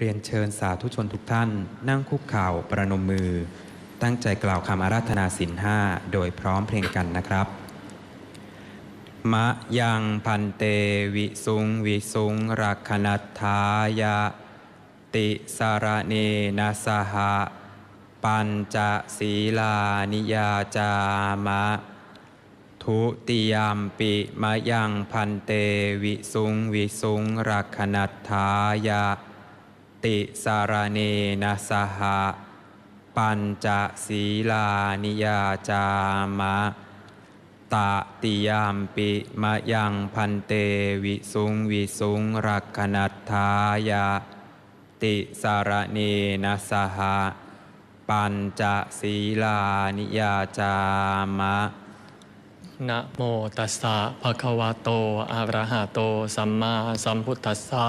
เรียนเชิญสาธุชนทุกท่าน นั่งคุกเข่าประนมมือ ตั้งใจกล่าวคำอาราธนาสินห้าโดยพร้อมเพลงกันนะครับ มะยังพันเตวิสุงวิสุงรักขนัตถายะ ติสารเนนะสหะปัญจศีลานิยาจามะ ทุติยามปิมะยังพันเตวิสุงวิสุงรักขนัตถายะ ติสารเนนะสหะปัญจศีลานิยาจามะตติยามปิมะยังพันเตวิสุงวิสุงรักขนัตถายะติสารเนนะสหะปัญจศีลานิยาจามะนะโมตัสสะภะคะวะโตอะระหะโต สัมมาสัมพุทธัสสะ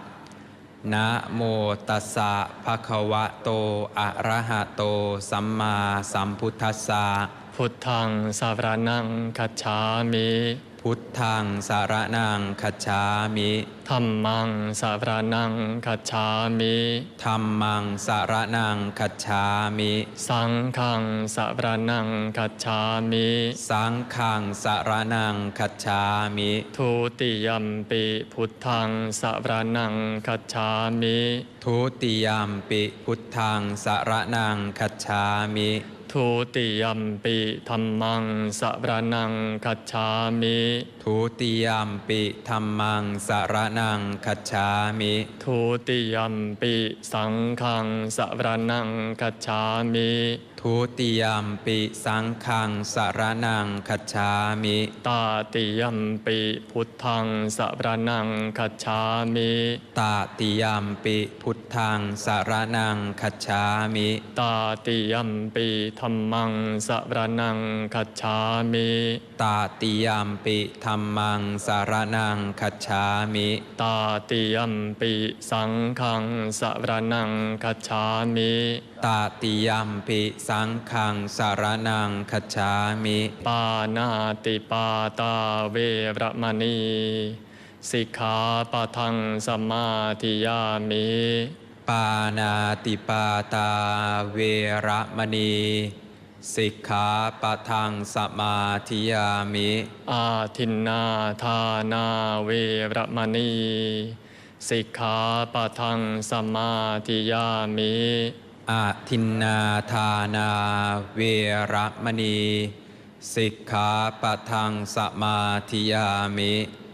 นะโมตัสสะภะคะวะโต อะระหะโต สัมมาสัมพุทธัสสะพุทธังสารนังคัจฉามิ พุทธังสารนังคัจฉามิธัมมังสารนังคัจฉามิธัมมังสารนังคัจฉามิ สังฆังสารนังคัจฉามิ สังฆังสารนังคัจฉามิ ทุติยัมปิพุทธังสารนังคัจฉามิ ทุติยามปิพุทธังสารนังคัจฉามิ ทุติยัมปิธัมมังสารนังคัจฉามิทุติยามปิธัมมังสารนังคัจฉามิทุติยัมปิสังฆังสารนังคัจฉามิทุติยามปิสังฆังสารนังคัจฉามิตาติยัมปิพุทธังสารนังคัจฉามิตาติยามปิพุทธังสารนังคัจฉามิตาติยัมปิธัมมังสารนังคัจฉามิตาติยามปิธัมมังสารนังคัจฉามิตาติยัมปิสังฆังสารนังคัจฉามิตาติยามปิสังฆังสารนังคัจฉามิปานาติปาตาเวรมณีสิกขาปะทังสมาธิยามิ ปานาติปาตาเวระมณีสิกขาปะทังสมาธิยามิอาทินนาทานาเวรมณี สิกขาปะทังสมาธิยามิ อาทินนาทานาเวระมณี สิกขาปะทังสมาธิยามิ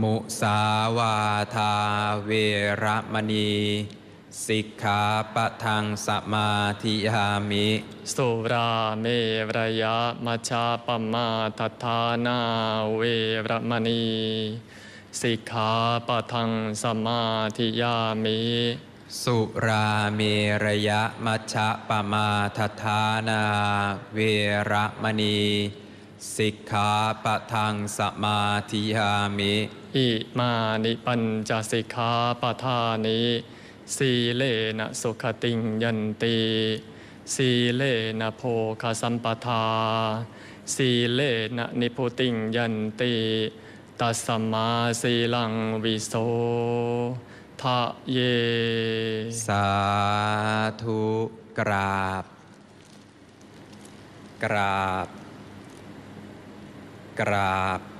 มุสาวาทาเวระมณี สิกขาปะทังสมาธิยามิ สุราเมรยะมัชฌาปมาทัฏฐานาเวรมณี สิกขาปะทังสมาธิยามิ สุราเมรยะมัชฌะปมาทฐานาเวระมณี สิกขาปะทังสมาธิยามิ อิมานิปัญจสิกขาปทานิสีเลนะสุขติงยันติสีเลนะโภคสัมปทา สีเลนะนิพุติงยันติตัสสมาสีลังวิโสทะเย สาธุกราบ กราบ กราบ